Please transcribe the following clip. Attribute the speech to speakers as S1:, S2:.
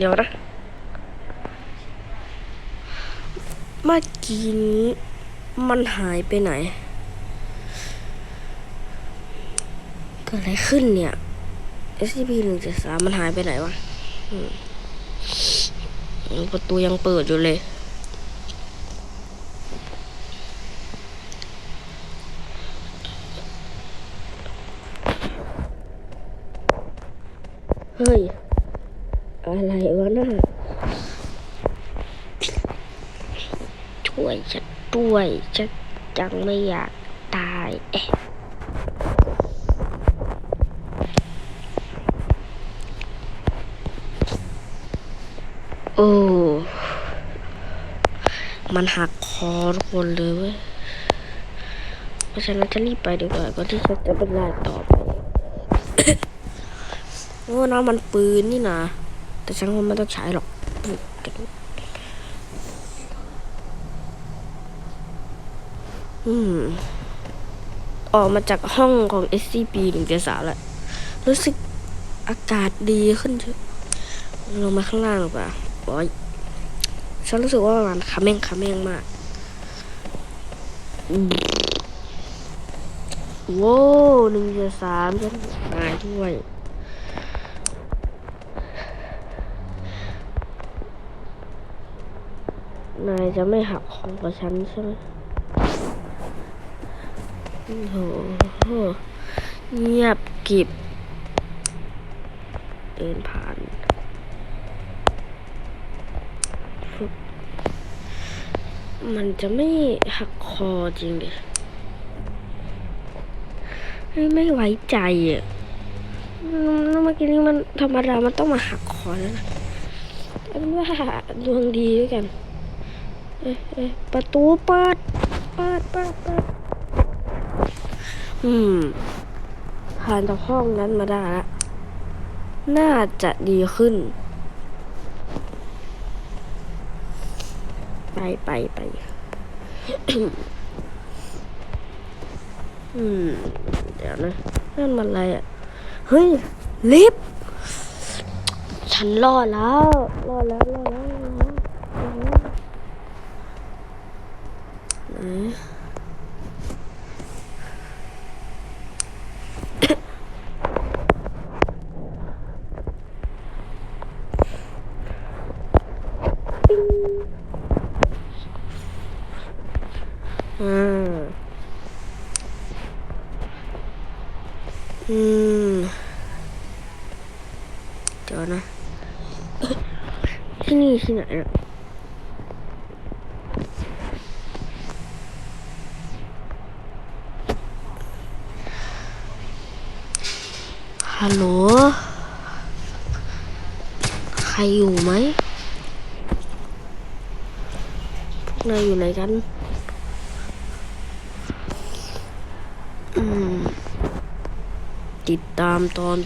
S1: เดี๋ยวนะ เมื่อกี้นี้มันหายไปไหน เกิดอะไรขึ้นเนี่ย SCP หนึ่งเจ็ดสามมันหายไปไหนวะประตูยังเปิดอยู่เลย เฮ้ย อะไรวะน่ะช่วยฉันด้วยฉันจังไม่อยากตายเอ๊ะโอ้ มันหักคอทุกคนเลยเว้ยเพราะฉะนั้นจะรีบไปดีกว่าก่อนที่ฉันจะเป็นลายต่อไป โอ้น้ำมันปืนนี่นะ แต่ฉันคงไม่ต้องใช้หรอกอืม ออกมาจากห้องของ SCP หนึ่งเจ็ดสามแล้ว รู้สึกอากาศดีขึ้นเยอะลงมาข้างล่างหรือเปล่าโอ้ยฉันรู้สึกว่ามันคาเม่งคาเม่งมากโว้หนึ่งเจ็ดสามฉันหายด้วย นายจะไม่หักของกับฉันใช่ไหมโอ้โหเงียบกิบ เดินผ่านมันจะไม่หักคอจริงดิไม่ไว้ใจอะเมื่อกี้นี้มันธรรมดา มันต้องมาหักคอแล้วนะอาเป็นว่าดวงดีด้วยกัน เอ๊ะเอ๊ะประตูเปิด เปิดเปิดเปิดอืม ผ่านจากห้องนั้นมาได้ละน่าจะดีขึ้น ไปไปไปอืม เดี๋ยวนะนั่นมันอะไรอะ เฮ้ย ลิฟฉันรอดแล้ว รอดแล้ว รอดแล้วรอดแล้วรอดแล้ว ไหนอ่าอืมเดี๋ยวนะ ที่นี่ที่ไหนอะ ฮัลโหล ใครอยู่ไหม พวกนายอยู่ไหนกันอืมติดตามตอน